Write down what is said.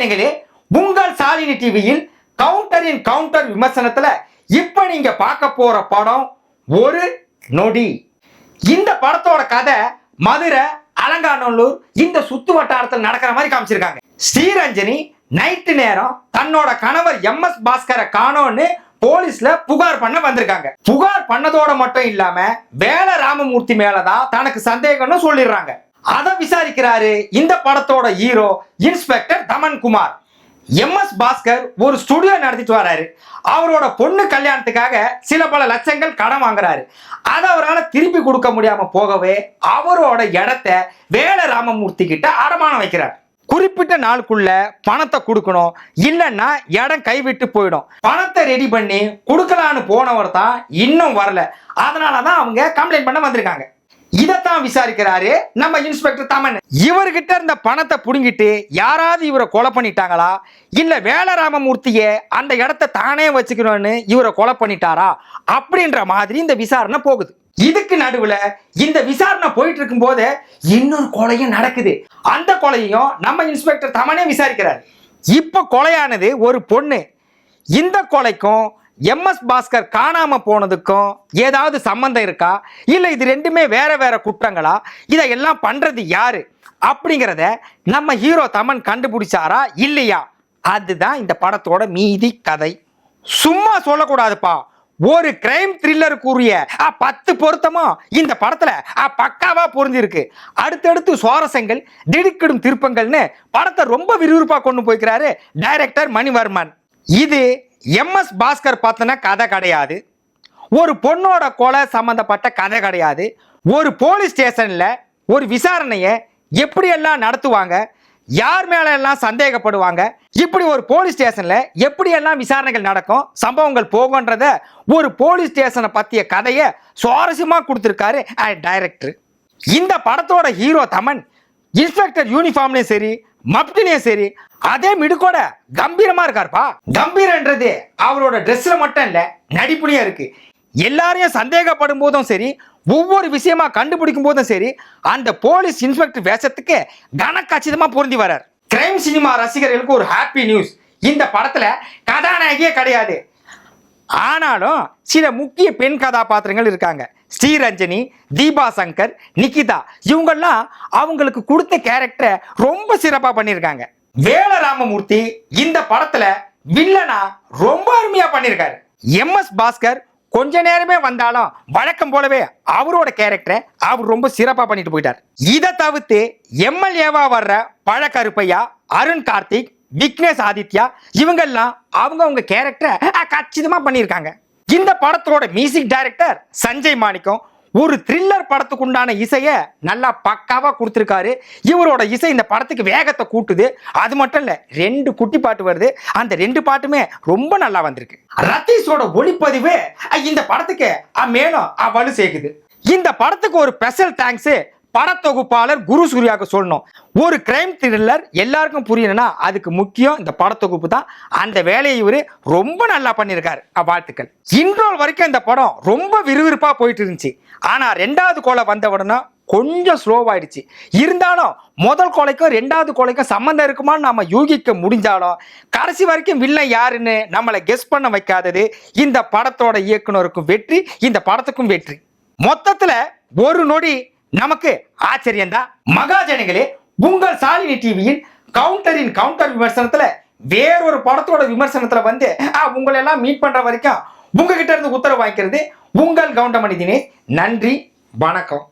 மகாஜனிகளே உங்கள் சாலினி டிவியில் கவுண்டரின் கவுண்டர் விமர்சனத்துல இப்ப நீங்க பார்க்க போற படம் ஒரு நொடி. இந்த படத்தோட கதை மதுரை அலங்காநல்லூர் இந்த சுத்து வட்டாரத்தில் நடக்கிற மாதிரி காமிச்சிருக்காங்க. ஸ்ரீரஞ்சனி நைட்டு நேரம் தன்னோட கணவர் எம் எஸ் பாஸ்கரை காணோன்னு போலீஸ்ல புகார் பண்ண வந்திருக்காங்க. புகார் பண்ணதோட மட்டும் இல்லாம வேல ராமமூர்த்தி மேலதான் தனக்கு சந்தேகம்னு சொல்லிடுறாங்க. அதை விசாரிக்கிறாரு இந்த படத்தோட hero inspector Thaman Kumar M S Bhaskar ஒரு ஸ்டுடியோ நடத்திட்டு வராரு. அவரோட பொண்ணு கல்யாணத்துக்காக சில பல லட்சங்கள் கடன் வாங்குறாரு. அதை அவரால் திருப்பி கொடுக்க முடியாம போகவே அவரோட இடத்த வேல ராமமூர்த்தி கிட்ட அடமானம் வைக்கிறார். குறிப்பிட்ட நாளுக்குள்ள பணத்தை கொடுக்கணும். இல்லைன்னா இடம் கைவிட்டு போயிடும். பணத்தை ரெடி பண்ணி கொடுக்கலான்னு போனவர் தான் இன்னும் வரல. அதனால தான் அவங்க கம்ப்ளைண்ட் பண்ண வந்திருக்காங்க. இதைத்தான் விசாரிக்கிறாரு நம்ம இன்ஸ்பெக்டர் தமன். இவர்கிட்ட இருந்த பணத்தை புடுங்கிட்டு யாராவது இவரை கொலை பண்ணிட்டாங்களா? இல்ல வேலராமமூர்த்திய அந்த இடத்த தானே வச்சுக்கணும்னு இவரை கொலை பண்ணிட்டாரா? அப்படின்ற மாதிரி இந்த விசாரணை போகுது. இதுக்கு நடுவுல இந்த விசாரணை போயிட்டு இருக்கும் போது இன்னொரு கொலையும் நடக்குது. அந்த கொலையையும் நம்ம இன்ஸ்பெக்டர் தமனே விசாரிக்கிறார். இப்ப கொலையானது ஒரு பொண்ணு. இந்த கொலைக்கும் எம்எஸ் பாஸ்கர் காணாம போனதுக்கும் ஏதாவது சம்பந்தம் இருக்கா? இல்லை இது ரெண்டுமே வேற வேற குற்றங்களா? இதையெல்லாம் பண்றது யாரு? அப்படிங்கிறத நம்ம ஹீரோ தமன் கண்டுபிடிச்சாரா? இல்லையா? அதுதான் இந்த படத்தோட மீதி கதை. சும்மா சொல்லக்கூடாதுப்பா. ஒரு கிரைம் த்ரில்லருக்குரிய பத்து பொருத்தமும் இந்த படத்துல பக்காவா பொருந்திருக்கு. அடுத்தடுத்து சுவாரஸ்யங்கள் திடுக்கிடும் திருப்பங்கள்னு படத்தை ரொம்ப விறுவிறுப்பா கொண்டு போய்க்கிறாரு டைரக்டர் மணிவர்மன். இது எம்எஸ் பாஸ்கர் பார்த்தன கதை கிடையாது. ஒரு பொண்ணோட கொலை சம்மந்தப்பட்ட கதை கிடையாது. ஒரு போலீஸ் ஸ்டேஷனில் ஒரு விசாரணையை எப்படியெல்லாம் நடத்துவாங்க யார் மேலே எல்லாம் சந்தேகப்படுவாங்க இப்படி ஒரு போலீஸ் ஸ்டேஷனில் எப்படியெல்லாம் விசாரணைகள் நடக்கும் சம்பவங்கள் போகுன்றத ஒரு போலீஸ் ஸ்டேஷனை பற்றிய கதையை சுவாரஸ்யமாக கொடுத்துருக்காரு டைரக்டர். இந்த படத்தோட ஹீரோ தமன் இன்ஸ்பெக்டர் யூனிஃபார்ம்லேயும் சரி மப்டிலையும் சரி அதே மிடுக்கோட கம்பீரமா இருக்காருப்பா. கம்பீரன்றது அவரோட ட்ரெஸ்ல மட்டும் இல்ல நடிப்புலயும் இருக்கு. எல்லாரையும் சந்தேகப்படும் போதும் சரி ஒவ்வொரு விஷயமா கண்டுபிடிக்கும் போதும் சரி அந்த போலீஸ் இன்ஸ்பெக்டர் வேஷத்துக்கு கனக்கச்சிதமா பொருந்தி வரார் கிரைம் சினிமா ரசிகர்களுக்கு ஒரு ஹாப்பி நியூஸ் இந்த படத்துல கதாநாயகியே கிடையாது. ஆனாலும் சில முக்கிய பெண் கதாபாத்திரங்கள் இருக்காங்க. ஸ்ரீரஞ்சனி தீபா சங்கர் நிகிதா இவங்கெல்லாம் அவங்களுக்கு கொடுத்த கேரக்டரை ரொம்ப சிறப்பாக பண்ணியிருக்காங்க. வேல ராமமூர்த்தி இந்த படத்துல வில்லனா ரொம்ப அருமையா பண்ணியிருக்காரு எம் எஸ் பாஸ்கர் கொஞ்ச நேரமே வந்தாலும் வழக்கம் போலவே அவரோட கேரக்டரை அவர் ரொம்ப சிறப்பா பண்ணிட்டு போயிட்டார். இதை தவிர்த்து எம்எல்ஏவா வர்ற பழக்கருப்பையா அருண் கார்த்திக் விக்னேஷ் ஆதித்யா இவங்கெல்லாம் அவங்க அவங்க கேரக்டரை கச்சிதமா பண்ணியிருக்காங்க இந்த படத்தோட மியூசிக் டைரக்டர் சஞ்சய் மாணிக்கம் ஒரு த்ரில்லர் படத்துக்கு உண்டான இசையை நல்லா பக்காவாக கொடுத்துருக்காரு. இவரோட இசை இந்த படத்துக்கு வேகத்தை கூட்டுது. அது மட்டும் இல்லை ரெண்டு குட்டி பாட்டு வருது. அந்த ரெண்டு பாட்டுமே ரொம்ப நல்லா வந்திருக்கு. ரத்தீஷோட ஒளிப்பதிவு இந்த படத்துக்கு மேலும் வலு சேர்க்குது. இந்த படத்துக்கு ஒரு ஸ்பெஷல் தேங்க்ஸு படத்தொகுப்பாளர் குரு சூர்யாவுக்கு சொல்லணும். ஒரு கிரைம் த்ரில்லர் எல்லாருக்கும் புரியணும்னா அதுக்கு முக்கியம் இந்த படத்தொகுப்பு தான். அந்த வேலையை இவரு ரொம்ப நல்லா பண்ணியிருக்காரு. வாழ்த்துக்கள். இன்றோல் வரைக்கும் இந்த படம் ரொம்ப விறுவிறுப்பா போயிட்டு இருந்துச்சு. ஆனா ரெண்டாவது கோலை வந்த உடனே கொஞ்சம் ஸ்லோவாயிடுச்சு இருந்தாலும் முதல் கொலைக்கும் ரெண்டாவது கொலைக்கும் சம்மந்தம் இருக்குமான்னு நம்ம யூகிக்க முடிஞ்சாலும் கடைசி வரைக்கும் வில்லன் யாருன்னு நம்மளை கெஸ் பண்ண வைக்காதது இந்த படத்தோட இயக்குனருக்கும் வெற்றி இந்த படத்துக்கும் வெற்றி. மொத்தத்தில் ஒரு நொடி நமக்கு ஆச்சரியம்தான் மகாஜனிகளே உங்கள் சாலினி டிவியின் கவுண்டரின் கவுண்டர் விமர்சனத்துல வேறொரு படத்தோட விமர்சனத்துல வந்து உங்களை எல்லாம் மீட் பண்ற வரைக்கும் உங்ககிட்ட இருந்து உத்தரவு வாங்கிக்கிறது உங்கள் கவுண்டமணி தினேஷ். நன்றி வணக்கம்.